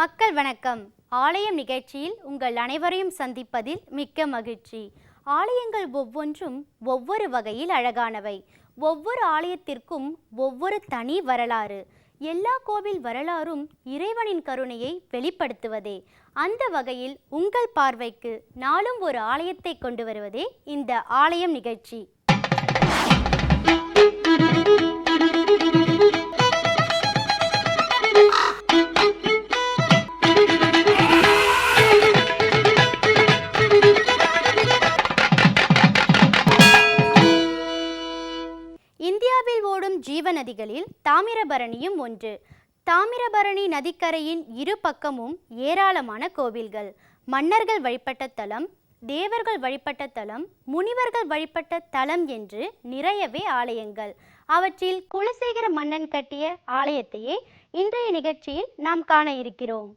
மக்கள் வணக்கம். ஆலயம் நிகழ்ச்சியில் உங்கள் அனைவரையும் சந்திப்பதில் மிக்க மகிழ்ச்சி. ஆலயங்கள் ஒவ்வொன்றும் ஒவ்வொரு வகையில் அழகானவை. ஒவ்வொரு ஆலயத்திற்கும் ஒவ்வொரு தனி வரலாறு. எல்லா கோவில் வரலாறும் இறைவனின் கருணையை வெளிப்படுத்துவதே. அந்த வகையில் உங்கள் பார்வைக்கு நாளும் ஒரு ஆலயத்தை கொண்டு வருவதே இந்த ஆலயம் நிகழ்ச்சி. நதிகளில் தாமிரபரணியும் ஒன்று. தாமிரபரணி நதிக்கரையின் இரு பக்கமும் ஏராளமான கோவில்கள். மன்னர்கள் வழிபட்ட தலம் தேவர்கள் வழிபட்ட தலம் முனிவர்கள் வழிபட்ட தலம் என்று நிறையவே ஆலயங்கள். அவற்றில் குலசேகர மன்னன் கட்டிய ஆலயத்தையே இன்றைய நிகழ்ச்சியில் நாம் காண இருக்கிறோம்.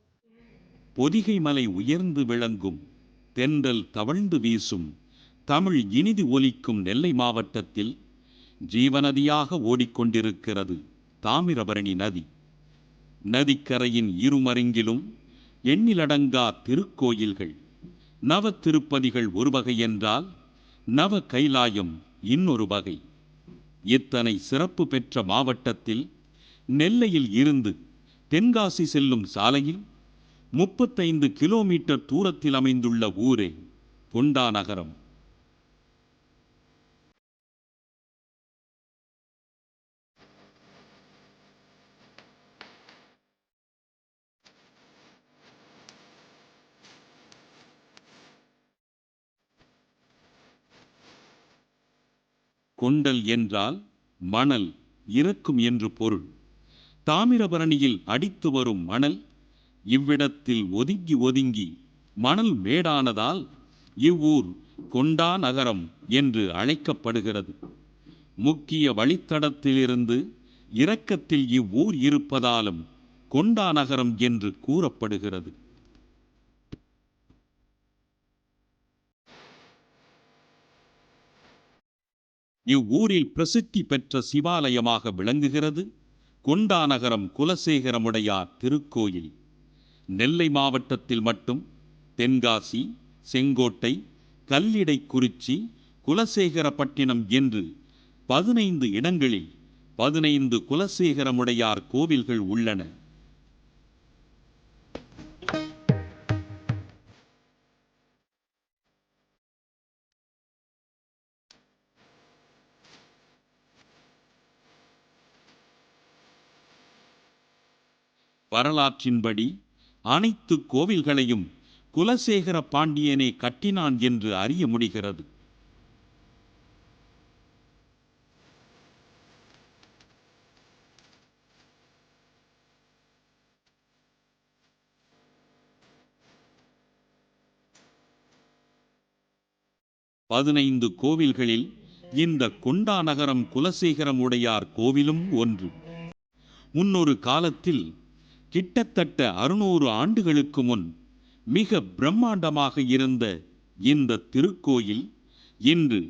பொதிகை மலை உயர்ந்து விளங்கும் தென்றல் தவழ்ந்து வீசும் தமிழ் இனிது ஒலிக்கும் நெல்லை மாவட்டத்தில் ஜீவநதியாக ஓடிக்கொண்டிருக்கிறது தாமிரபரணி நதி. நதிக்கரையின் இருமருங்கிலும் எண்ணிலடங்கா திருக்கோயில்கள். நவ திருப்பதிகள் ஒரு வகை என்றால் நவ கைலாயம் இன்னொரு வகை. இத்தனை சிறப்பு பெற்ற மாவட்டத்தில் நெல்லையில் இருந்து தென்காசி செல்லும் சாலையில் முப்பத்தைந்து கிலோமீட்டர் தூரத்தில் அமைந்துள்ள ஊரே கொண்டா நகரம். கொண்டல் என்றால் மணல் இறக்கும் என்று பொருள். தாமிரபரணியில் அடித்து வரும் மணல் இவ்விடத்தில் ஒதுங்கி ஒதுங்கி மணல் மேடானதால் இவ்வூர் கொண்டா நகரம் என்று அழைக்கப்படுகிறது. முக்கிய வழித்தடத்திலிருந்து இரக்கத்தில் இவ்வூர் இருப்பதாலும் கொண்டா நகரம் என்று கூறப்படுகிறது. இவ்வூரில் பிரசித்தி பெற்ற சிவாலயமாக விளங்குகிறது கொண்டாநகரம் குலசேகரமுடையார் திருக்கோயில். நெல்லை மாவட்டத்தில் மட்டும் தென்காசி செங்கோட்டை கல்லிடைக்குறிச்சி குலசேகரப்பட்டினம் என்று பதினைந்து இடங்களில் பதினைந்து குலசேகரமுடையார் கோவில்கள் உள்ளன. வரலாற்றின்படி அனைத்து கோவில்களையும் குலசேகர பாண்டியனே கட்டினான் என்று அறிய முடிகிறது. பதினைந்து கோவில்களில் இந்த கொண்டா நகரம் குலசேகரம் உடையார் கோவிலும் ஒன்று. முன்னொரு காலத்தில் கிட்டத்தட்ட அறுநூறு ஆண்டுகளுக்கு முன் மிக பிரம்மாண்டமாக இருந்த இந்த திருக்கோயில் இன்று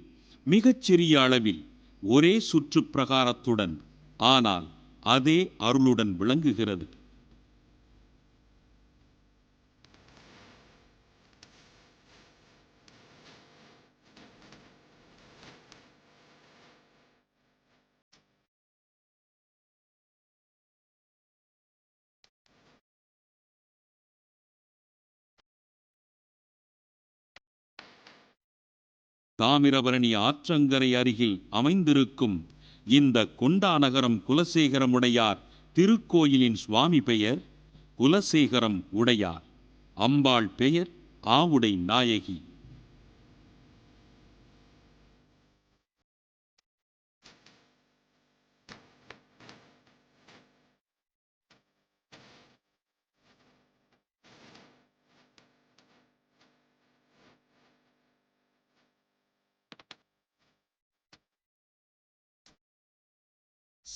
மிகச்சிறிய அளவில் ஒரே சுற்றுப்பிரகாரத்துடன் ஆனால் அதே அருளுடன் விளங்குகிறது. தாமிரபரணி ஆற்றங்கரை அருகில் அமைந்திருக்கும் இந்த கொண்டாநகரம் குலசேகரம் உடையார் திருக்கோயிலின் சுவாமி பெயர் குலசேகரம் உடையார். அம்பாள் பெயர் ஆவுடை நாயகி.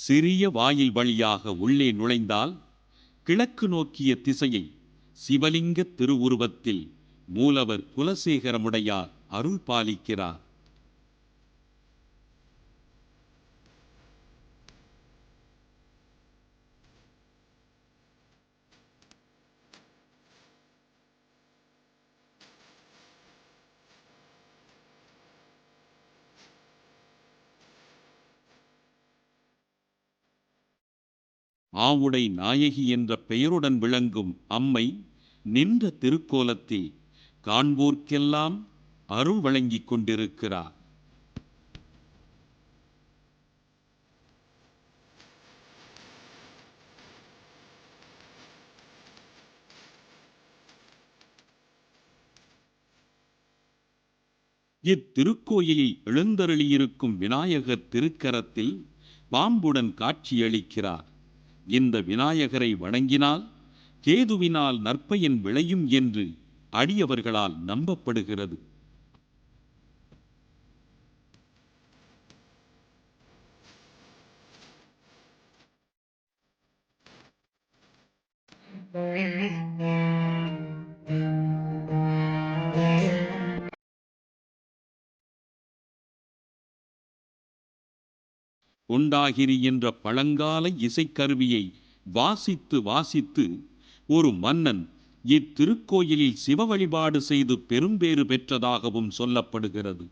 சிறிய வாயில் வழியாக உள்ளே நுழைந்தால் கிழக்கு நோக்கிய திசையை சிவலிங்க திருவுருவத்தில் மூலவர் குலசேகரமுடையார் அருள் பாலிக்கிறார் ஆவுடை நாயகி என்ற பெயருடன் விளங்கும் அம்மை நின்ற திருக்கோலத்தில் காண்போர்க்கெல்லாம் அருள் வழங்கிக் கொண்டிருக்கிறார். இத்திருக்கோயிலில் எழுந்தருளியிருக்கும் விநாயகர் திருக்கரத்தில் பாம்புடன் காட்சியளிக்கிறார். இந்த விநாயகரை வணங்கினால் கேதுவினால் நற்பயன் விளையும் என்று அடியவர்களால் நம்பப்படுகிறது. உண்டாகிரி என்ற பழங்கால இசைக்கருவியை வாசித்து வாசித்து ஒரு மன்னன் இத்திருக்கோயிலில் சிவ வழிபாடு செய்து பெரும்பேறு பெற்றதாகவும் சொல்லப்படுகிறது.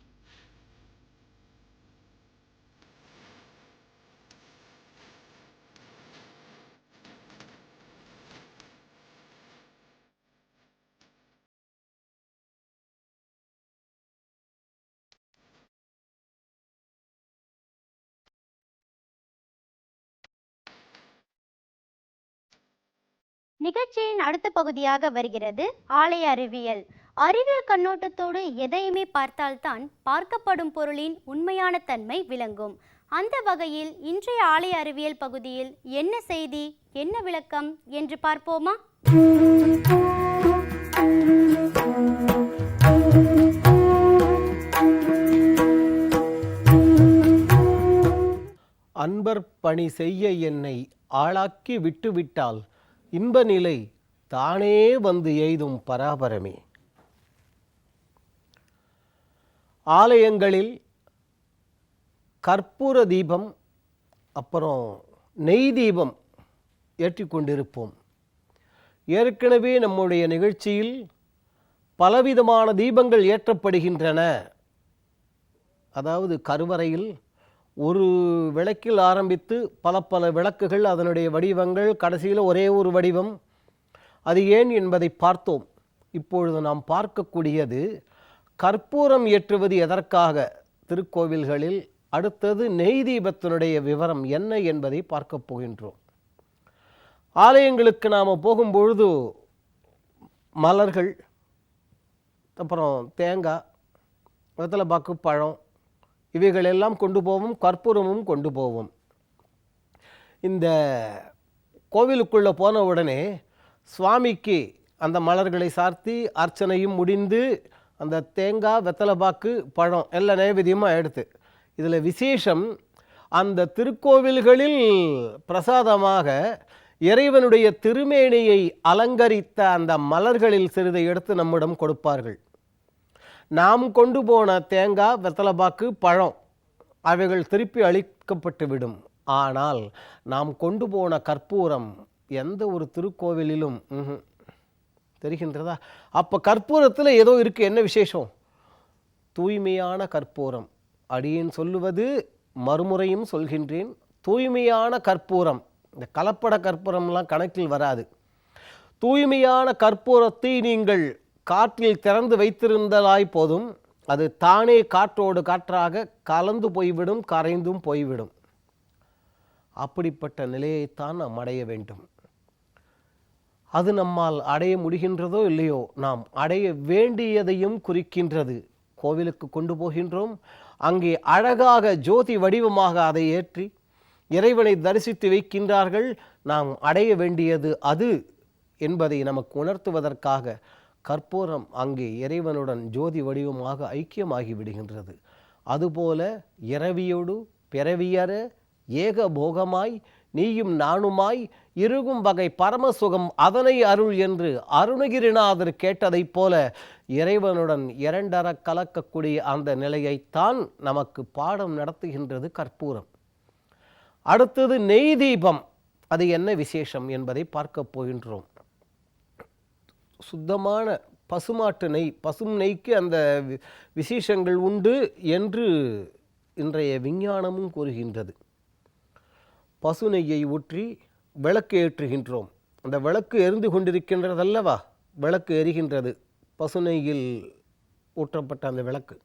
நிகழ்ச்சியின் அடுத்த பகுதியாக வருகிறது ஆலய அறிவியல். அறிவியல் கண்ணோட்டத்தோடு எதையுமே பார்த்தால்தான் பார்க்கப்படும் பொருளின் உண்மையான தன்மை விளங்கும். அந்த வகையில் இன்றைய ஆலய அறிவியல் பகுதியில் என்ன செய்தி என்ன விளக்கம் என்று பார்ப்போமா? அன்பர் பணி செய்ய என்னை ஆளாக்கி விட்டுவிட்டால் இன்ப நிலை தானே வந்து எய்தும் பராபரமே. ஆலயங்களில் கற்பூர தீபம் அப்புறம் நெய் தீபம் ஏற்றிக்கொண்டிருப்போம் ஏற்கனவே நம்முடைய நிகழ்ச்சியில் பலவிதமான தீபங்கள் ஏற்றப்படுகின்றன. அதாவது கருவறையில் ஒரு விளக்கில் ஆரம்பித்து பல பல விளக்குகள் அதனுடைய வடிவங்கள் கடைசியில் ஒரே ஒரு வடிவம். அது ஏன் என்பதை பார்த்தோம். இப்பொழுது நாம் பார்க்கக்கூடியது கற்பூரம் ஏற்றுவது எதற்காக? திருக்கோவில்களில் அடுத்தது நெய் தீபத்தினுடைய விவரம் என்ன என்பதை பார்க்கப் போகின்றோம். ஆலயங்களுக்கு நாம் போகும்பொழுது மலர்கள் அப்புறம் தேங்காய் வெத்தலைப்பாக்கு பழம் இவைகளெல்லாம் கொண்டு போவோம் கற்பூரமும் கொண்டு போவோம். இந்த கோவிலுக்குள்ளே போன உடனே சுவாமிக்கு அந்த மலர்களை சார்த்தி அர்ச்சனையும் முடிந்து அந்த தேங்காய் வெத்தலைப்பாக்கு பழம் எல்லா நைவேத்தியமாக எடுத்து இதில் விசேஷம் அந்த திருக்கோவில்களில் பிரசாதமாக இறைவனுடைய திருமேனியை அலங்கரித்த அந்த மலர்களில் சிறிதை எடுத்து நம்மிடம் கொடுப்பார்கள். நாம் கொண்டு போன தேங்காய் வெத்தலைப்பாக்கு பழம் அவைகள் திருப்பி அளிக்கப்பட்டு விடும் ஆனால் நாம் கொண்டு போன கற்பூரம் எந்த ஒரு திருக்கோவிலிலும் தெரிகின்றதா? அப்போ கற்பூரத்தில் ஏதோ இருக்குது என்ன விசேஷம்? தூய்மையான கற்பூரம். அடியேன் சொல்லுவது மறுமுறையும் சொல்கின்றேன். தூய்மையான கற்பூரம். இந்த கலப்பட கற்பூரம்லாம் கணக்கில் வராது. தூய்மையான கற்பூரத்தை நீங்கள் காற்றில் திறந்து வைத்திருந்தலாய் போதும். அது தானே காற்றோடு காற்றாக கலந்து போய்விடும் கரைந்தும் போய்விடும். அப்படிப்பட்ட நிலையைத்தான் நாம் அடைய வேண்டும். அது நம்மால் அடைய முடிகின்றதோ இல்லையோ நாம் அடைய வேண்டியதையும் குறிக்கின்றது. கோவிலுக்கு கொண்டு போகின்றோம். அங்கே அழகாக ஜோதி வடிவமாக அதை ஏற்றி இறைவனை தரிசித்து வைக்கின்றார்கள். நாம் அடைய வேண்டியது அது என்பதை நமக்கு உணர்த்துவதற்காக கற்பூரம் அங்கே இறைவனுடன் ஜோதி வடிவமாக ஐக்கியமாகி விடுகின்றது. அதுபோல இரவியோடு பிறவியற ஏக போகமாய் நீயும் நானுமாய் இருகும் வகை பரமசுகம் அதனை அருள் என்று அருணகிரிநாதர் கேட்டதைப் போல இறைவனுடன் இரண்டர கலக்கக்கூடிய அந்த நிலையைத்தான் நமக்கு பாடம் நடத்துகின்றது கற்பூரம். அடுத்தது நெய் தீபம் அது என்ன விசேஷம் என்பதை பார்க்க போகின்றோம். சுத்தமான பசுமாட்டு நெய் பசும் நெய்க்கு அந்த வி- விசேஷங்கள் உண்டு என்று இன்றைய விஞ்ஞானமும் கூறுகின்றது. பசு நெய்யை ஊற்றி விளக்கு ஏற்றுகின்றோம். அந்த விளக்கு எரிந்து கொண்டிருக்கின்றதல்லவா? விளக்கு எரிகின்றது. பசுநெய்யில் ஊற்றப்பட்ட அந்த விளக்கு.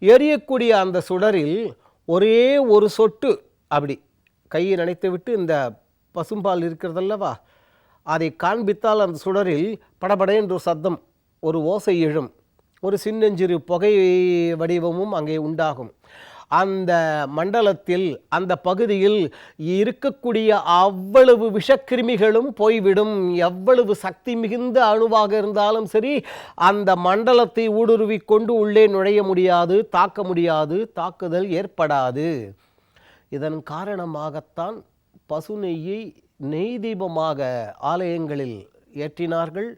எரியக்கூடிய அந்த சுடரில் ஒரே ஒரு சொட்டு அப்படி கையை நனைத்து விட்டு இந்த பசும்பால் இருக்கிறதல்லவா? அதை காண்பித்தால் அந்த சுடரில் படபட என்று ஒரு சத்தம் ஒரு ஓசை எழும். ஒரு சின்னஞ்சிறு புகை வடிவமும் அங்கே உண்டாகும். அந்த மண்டலத்தில் அந்த பகுதியில் இருக்கக்கூடிய அவ்வளவு விஷக்கிருமிகளும் போய்விடும். எவ்வளவு சக்தி மிகுந்த அணுவாக இருந்தாலும் சரி அந்த மண்டலத்தை ஊடுருவி கொண்டு உள்ளே நுழைய முடியாது தாக்க முடியாது தாக்குதல் ஏற்படாது. இதன் காரணமாகத்தான் பசு நெய்யை நெய் தீபமாக ஆலயங்களில் ஏற்றினார்கள்.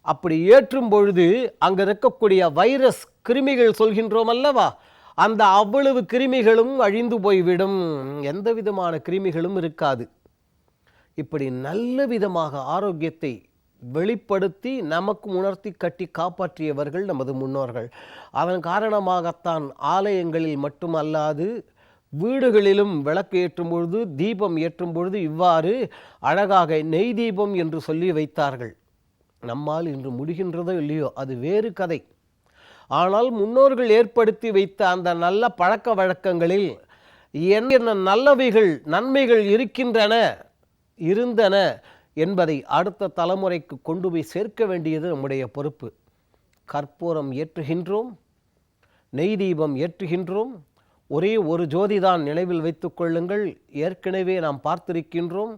அப்படி ஏற்றும் பொழுது அங்கே இருக்கக்கூடிய வைரஸ் கிருமிகள் சொல்கின்றோம் அல்லவா? அந்த அவ்வளவு கிருமிகளும் அழிந்து போய்விடும். எந்த விதமான கிருமிகளும் இருக்காது. இப்படி நல்ல விதமாக ஆரோக்கியத்தை வெளிப்படுத்தி நமக்கு உணர்த்தி கட்டி காப்பாற்றியவர்கள் நமது முன்னோர்கள். அதன் காரணமாகத்தான் ஆலயங்களில் மட்டுமல்லாது வீடுகளிலும் விளக்கு ஏற்றும் பொழுது தீபம் ஏற்றும் பொழுது இவ்வாறு அழகாக நெய் தீபம் என்று சொல்லி வைத்தார்கள். நம்மால் இன்று முடிகின்றதோ இல்லையோ அது வேறு கதை. ஆனால் முன்னோர்கள் ஏற்படுத்தி வைத்த அந்த நல்ல பழக்க வழக்கங்களில் என்னென்ன நல்லவைகள் நன்மைகள் இருக்கின்றன இருந்தன என்பதை அடுத்த தலைமுறைக்கு கொண்டு போய் சேர்க்க வேண்டியது நம்முடைய பொறுப்பு. கற்பூரம் ஏற்றுகின்றோம் நெய் தீபம் ஏற்றுகின்றோம் ஒரே ஒரு ஜோதிதான் நினைவில் வைத்துக் கொள்ளுங்கள். ஏற்கனவே நாம் பார்த்திருக்கின்றோம்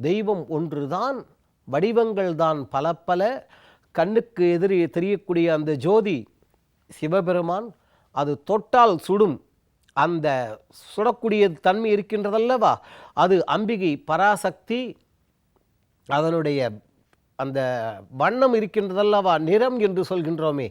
தெய்வம் ஒன்றுதான் வடிவங்கள் தான் பல பல. கண்ணுக்கு எதிரே தெரியக்கூடிய அந்த ஜோதி சிவபெருமான் அது தொட்டால் சுடும். அந்த சுடக்கூடிய தன்மை இருக்கின்றதல்லவா? அது அம்பிகை பராசக்தி அதனுடைய அந்த வண்ணம் இருக்கின்றதல்லவா? நிறம் என்று சொல்கின்றோமே.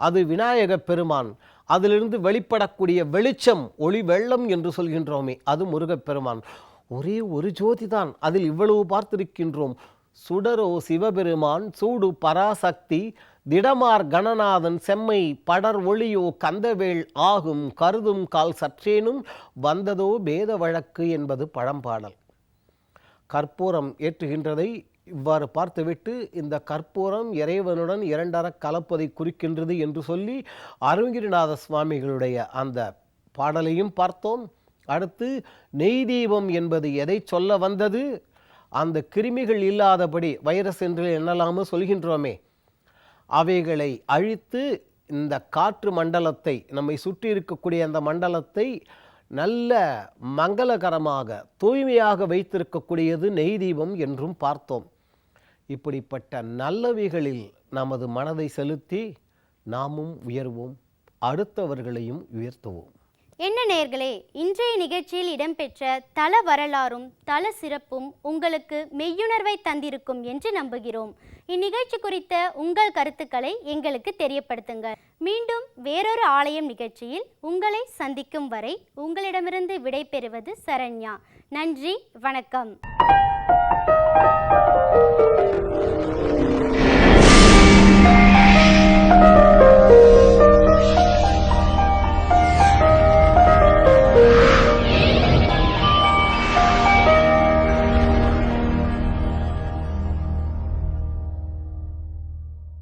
அது விநாயக பெருமான். அதிலிருந்து வெளிப்படக்கூடிய வெளிச்சம் ஒளி வெள்ளம் என்று சொல்கின்றோமே அது முருகப்பெருமான். ஒரே ஒரு ஜோதி தான் அதில் இவ்வளவு பார்த்திருக்கின்றோம். சுடரோ சிவபெருமான் சூடு பராசக்தி திடமார் கணநாதன் செம்மை படர் ஒளியோ கந்தவேள் ஆகும் கருதும் கால் சற்றேனும் வந்ததோ பேத வழக்கு என்பது பழம்பாடல் கற்பூரம் ஏற்றுகின்றதை இவ்வாறு பார்த்துவிட்டு இந்த கற்பூரம் இறைவனுடன் இரண்டர கலப்பதை குறிக்கின்றது என்று சொல்லி அருங்கிரிநாத சுவாமிகளுடைய அந்த பாடலையும் பார்த்தோம். அடுத்து நெய் தீபம் என்பது எதை சொல்ல வந்தது? அந்த கிருமிகள் இல்லாதபடி வைரஸ் என்று என்னலாமோ சொல்கின்றோமே. அவைகளை அழித்து இந்த காற்று மண்டலத்தை நம்மை சுற்றி இருக்கக்கூடிய அந்த மண்டலத்தை நல்ல மங்களகரமாக தூய்மையாக வைத்திருக்கக்கூடியது நெய் தீபம் என்றும் பார்த்தோம். இப்படிப்பட்ட நல்லவைகளில் நமது மனதை செலுத்தி நாமும் உயர்வோம் அடுத்தவர்களையும் உயர்த்துவோம். என்ன நேர்களே இன்றைய நிகழ்ச்சியில் இடம்பெற்ற தல வரலாறும் தல சிறப்பும் உங்களுக்கு மெய்யுணர்வை தந்திருக்கும் என்று நம்புகிறோம். இந்நிகழ்ச்சி குறித்த உங்கள் கருத்துக்களை எங்களுக்கு தெரியப்படுத்துங்கள். மீண்டும் வேறொரு ஆலயம் நிகழ்ச்சியில் உங்களை சந்திக்கும் வரை உங்களிடமிருந்து விடைபெறுவது சரண்யா. நன்றி வணக்கம்.